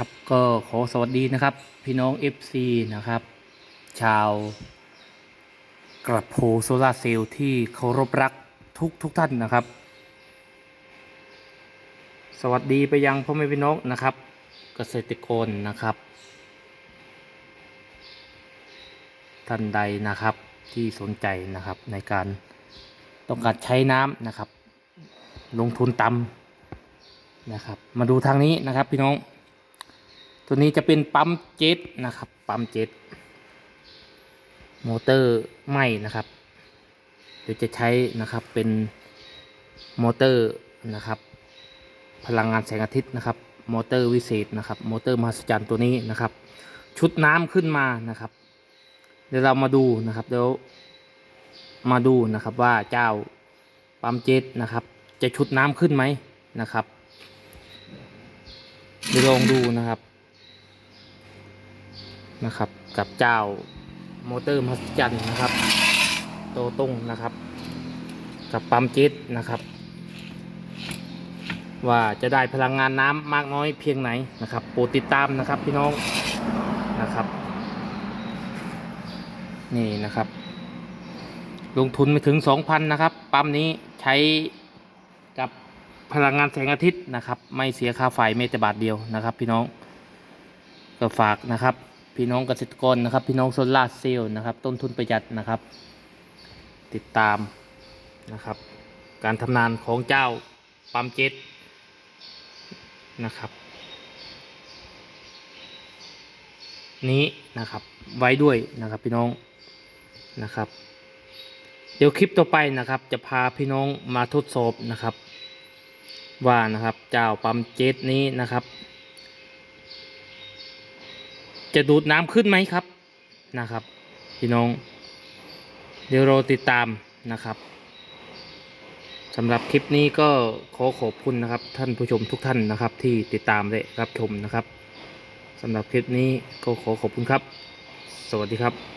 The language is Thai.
ครับก็ขอสวัสดีนะครับ พี่น้อง FC นะครับ ชาวกระโพโซลาร์เซลล์ที่เคารพรักทุกทุกท่านนะครับ สวัสดีไปยังพ่อแม่พี่น้องนะครับ เกษตรกรนะครับ ท่านใดนะครับที่สนใจนะครับในการต้องการใช้น้ำนะครับ ลงทุนต่ำนะครับ มาดูทางนี้นะครับพี่น้อง ตัวนี้จะเป็นปั๊มเจ็ตนะครับ ปั๊มเจ็ตมอเตอร์ไหมนะครับเดี๋ยวจะใช้นะครับเป็นมอเตอร์นะครับ พลังงานแสงอาทิตย์นะครับ มอเตอร์วิเศษนะครับมอเตอร์มหัศจรรย์ตัวนี้นะครับ ชุดน้ำขึ้นมานะครับ เดี๋ยวเรามาดูนะครับเดี๋ยวมาดูนะครับว่าเจ้าปั๊มเจ็ตนะครับ จะชุดน้ำขึ้นไหมนะครับเดี๋ยวลองดูนะครับ นะครับ กับเจ้ามอเตอร์มหัศจรรย์นะครับโตตรงนะครับ กับปั๊มจ็ตนะครับ ว่าจะได้พลังงานน้ำมากน้อยเพียงไหนนะครับโปรดติดตามนะครับพี่น้องนะครับ นี่นะครับ ลงทุนไม่ถึง 2,000นะครับปั๊มนี้ใช้กับพลังงานแสงอาทิตย์นะครับ ไม่เสียค่าไฟแม้แต่บาทเดียวนะครับ พี่น้องก็ฝากนะครับ พี่น้องเกษตรกรนะครับ พี่น้องโซลาเซลล์นะครับ ต้นทุนประหยัดนะครับ ติดตามนะครับ การทำงานของเจ้าปั๊มเจ็ตนะครับ นี้นะครับไว้ด้วยนะครับพี่น้องนะครับ เดี๋ยวคลิปต่อไปนะครับ จะพาพี่น้องมาทดสอบนะครับ ว่านะครับเจ้าปั๊มเจ็ตนี้นะครับ จะดูดน้ำขึ้นไหมครับนะครับ พี่น้อง เดี๋ยวเราติดตามนะครับสำหรับคลิปนี้ก็ขอขอบคุณนะครับ ท่านผู้ชมทุกท่านนะครับ ที่ติดตามและรับชมนะครับสำหรับคลิปนี้ก็ขอขอบคุณครับ สวัสดีครับ